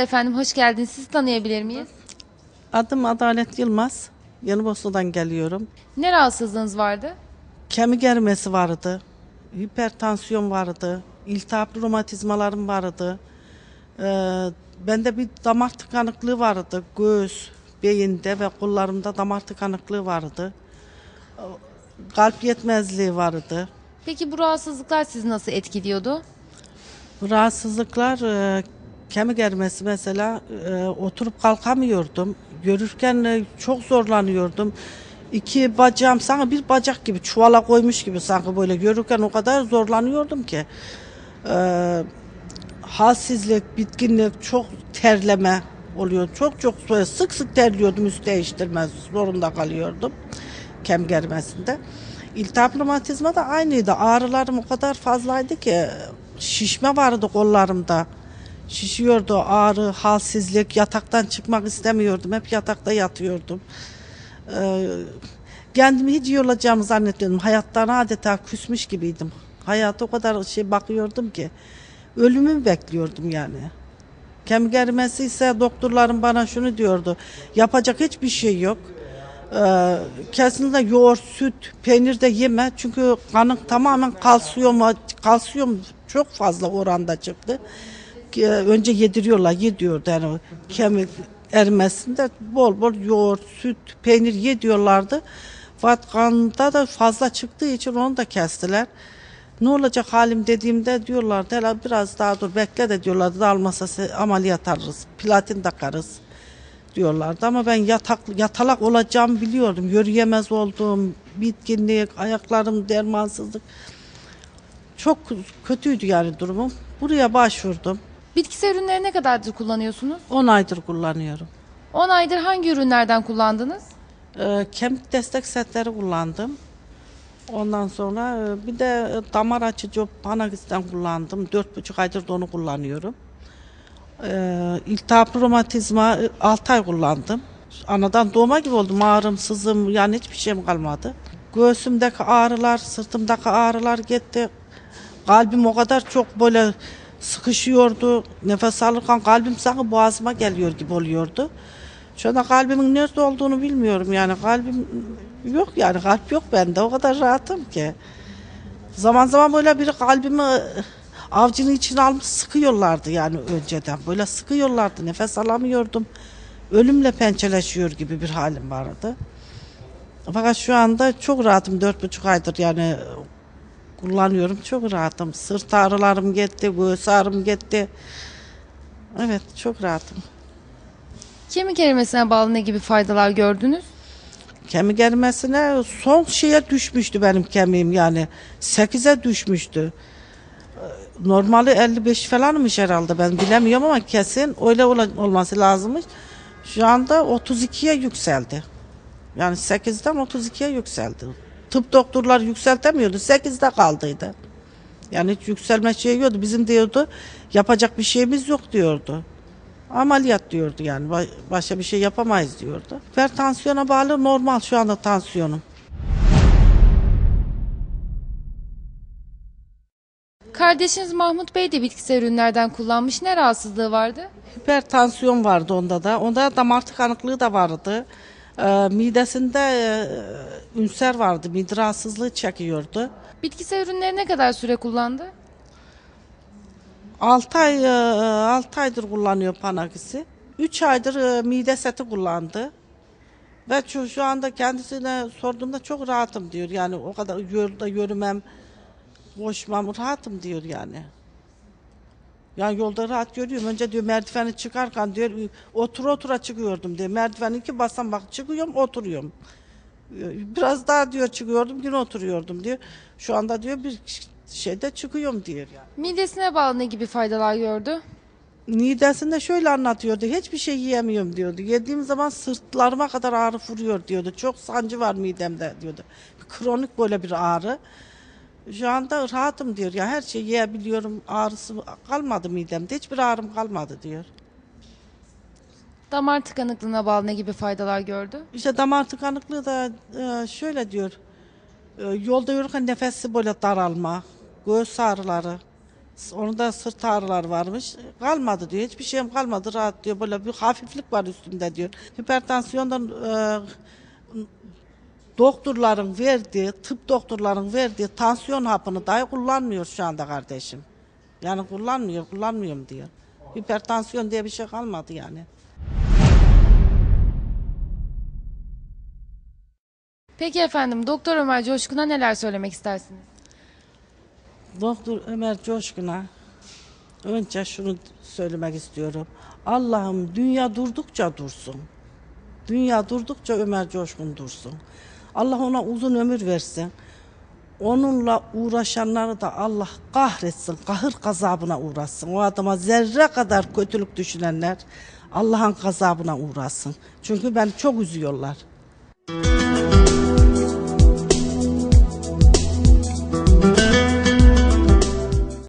Merhabalar efendim, hoş geldiniz. Sizi tanıyabilir miyiz? Adım Adalet Yılmaz. Yanıbosna'dan geliyorum. Ne rahatsızlığınız vardı? Kemik erimesi vardı. Hipertansiyon vardı. İltihaplı romatizmalarım vardı. Ee, bende bir damar tıkanıklığı vardı. Göğüs, beyinde ve kollarımda damar tıkanıklığı vardı. Ee, Kalp yetmezliği vardı. Peki bu rahatsızlıklar sizi nasıl etkiliyordu? Bu rahatsızlıklar e, kemik erimesi mesela e, oturup kalkamıyordum. Görürken e, çok zorlanıyordum. İki bacağım sanki bir bacak gibi çuvala koymuş gibi sanki böyle görürken o kadar zorlanıyordum ki. E, halsizlik, bitkinlik, çok terleme oluyor. Çok çok sık sık terliyordum üst değiştirmez zorunda kalıyordum kemik erimesinde. İltihap romatizma da aynıydı. Ağrılarım o kadar fazlaydı ki şişme vardı kollarımda. Şişiyordu ağrı, halsizlik, yataktan çıkmak istemiyordum. Hep yatakta yatıyordum. Ee, kendimi hiç iyi olacağımı zannetmiyordum. Hayattan adeta küsmüş gibiydim. Hayata o kadar şey bakıyordum ki. Ölümü bekliyordum yani. Kemik erimesi ise doktorlarım bana şunu diyordu. Yapacak hiçbir şey yok. Ee, kesinlikle yoğurt, süt, peynir de yeme. Çünkü kanın tamamen kalsiyum, kalsiyum çok fazla oranda çıktı. Ki, Önce yediriyorlar, yediyordu yani kemik erimesinde bol bol yoğurt, süt, peynir yediyorlardı. Fakat kanda da fazla çıktığı için onu da kestiler. Ne olacak halim dediğimde diyorlardı hele biraz daha dur bekle de diyorlardı almasa ameliyat alırız, platin takarız diyorlardı ama ben yatak, yatalak olacağımı biliyordum. Yürüyemez oldum, bitkinlik, ayaklarım dermansızlık. Çok kötüydü yani durumum. Buraya başvurdum. Bitkisel ürünleri ne kadardır kullanıyorsunuz? 10 aydır kullanıyorum. 10 aydır hangi ürünlerden kullandınız? Ee, kemik destek setleri kullandım. Ondan sonra e, bir de e, damar açıcı Panagis'ten kullandım. 4,5 aydır da onu kullanıyorum. Ee, iltihaplı romatizma 6 ay kullandım. Anadan doğma gibi oldum. Ağrım, sızım yani hiçbir şeyim kalmadı. Göğsümdeki ağrılar, sırtımdaki ağrılar gitti. Kalbim o kadar çok böyle sıkışıyordu. Nefes alırken kalbim sanki boğazıma geliyor gibi oluyordu. Şu anda kalbimin nerede olduğunu bilmiyorum yani kalbim yok yani kalp yok bende o kadar rahatım ki. Zaman zaman böyle biri kalbimi avcının içine almış sıkıyorlardı yani önceden. Böyle sıkıyorlardı nefes alamıyordum. Ölümle pençeleşiyor gibi bir halim vardı. Fakat şu anda çok rahatım dört buçuk aydır yani kullanıyorum çok rahatım. Sırt ağrılarım gitti, göğüs ağrım gitti. Evet çok rahatım. Kemik erimesine bağlı ne gibi faydalar gördünüz? Kemik erimesine son şeye düşmüştü benim kemiğim yani. 8'e düşmüştü. Normali 55 falanmış herhalde ben bilemiyorum ama kesin öyle olması lazımmış. Şu anda 32'ye yükseldi. Yani 8'den 32'ye yükseldi. Tıp doktorlar yükseltemiyordu. 8'de kaldıydı. Yani hiç yükselme şeyi yoktu. Bizim diyordu yapacak bir şeyimiz yok diyordu. Ameliyat diyordu yani Ba- başka bir şey yapamayız diyordu. Hipertansiyona bağlı normal şu anda tansiyonum. Kardeşiniz Mahmut Bey de bitkisel ürünlerden kullanmış. Ne rahatsızlığı vardı? Hipertansiyon vardı onda da. Onda damar tıkanıklığı da vardı. Ee, midesinde e, ünser vardı. Mide rahatsızlığı çekiyordu. Bitkisel ürünleri ne kadar süre kullandı? 6 ay 6 aydır kullanıyor Panakis'i. 3 aydır e, mide seti kullandı. Ve şu, şu anda kendisine sorduğumda çok rahatım diyor. Yani o kadar yolda yürümem, koşmam rahatım diyor yani. Yani yolda rahat görüyorum. Önce diyor merdiveni çıkarken diyor otur otura çıkıyordum diyor. Merdiveni iki basam bak çıkıyorum oturuyorum. Biraz daha diyor çıkıyordum yine oturuyordum diyor. Şu anda diyor bir şeyde çıkıyorum diyor yani. Midesine bağlı ne gibi faydalar gördü? Midesinde şöyle anlatıyordu. Hiçbir şey yiyemiyorum diyordu. Yediğim zaman sırtlarıma kadar ağrı vuruyor diyordu. Çok sancı var midemde diyordu. Kronik böyle bir ağrı. Şu anda rahatım diyor. Ya her şeyi yiyebiliyorum. Ağrısı kalmadı midemde. Hiçbir ağrım kalmadı diyor. Damar tıkanıklığına bağlı ne gibi faydalar gördü? İşte damar tıkanıklığı da e, şöyle diyor. E, Yolda yürürken nefesi böyle daralma, göğüs ağrıları, Onun da sırt ağrıları varmış. Kalmadı diyor. Hiçbir şeyim kalmadı. Rahat diyor. Böyle bir hafiflik var üstümde diyor. Hipertansiyondan e, doktorların verdiği, tıp doktorların verdiği tansiyon hapını dahi kullanmıyor şu anda kardeşim. Yani kullanmıyor, kullanmıyorum diyor. Hipertansiyon diye bir şey kalmadı yani. Peki efendim Doktor Ömer Coşkun'a neler söylemek istersiniz? Doktor Ömer Coşkun'a önce şunu söylemek istiyorum. Allah'ım dünya durdukça dursun. Dünya durdukça Ömer Coşkun dursun. Allah ona uzun ömür versin. Onunla uğraşanları da Allah kahretsin, kahır gazabına uğrasın. O adama zerre kadar kötülük düşünenler Allah'ın gazabına uğrasın. Çünkü beni çok üzüyorlar.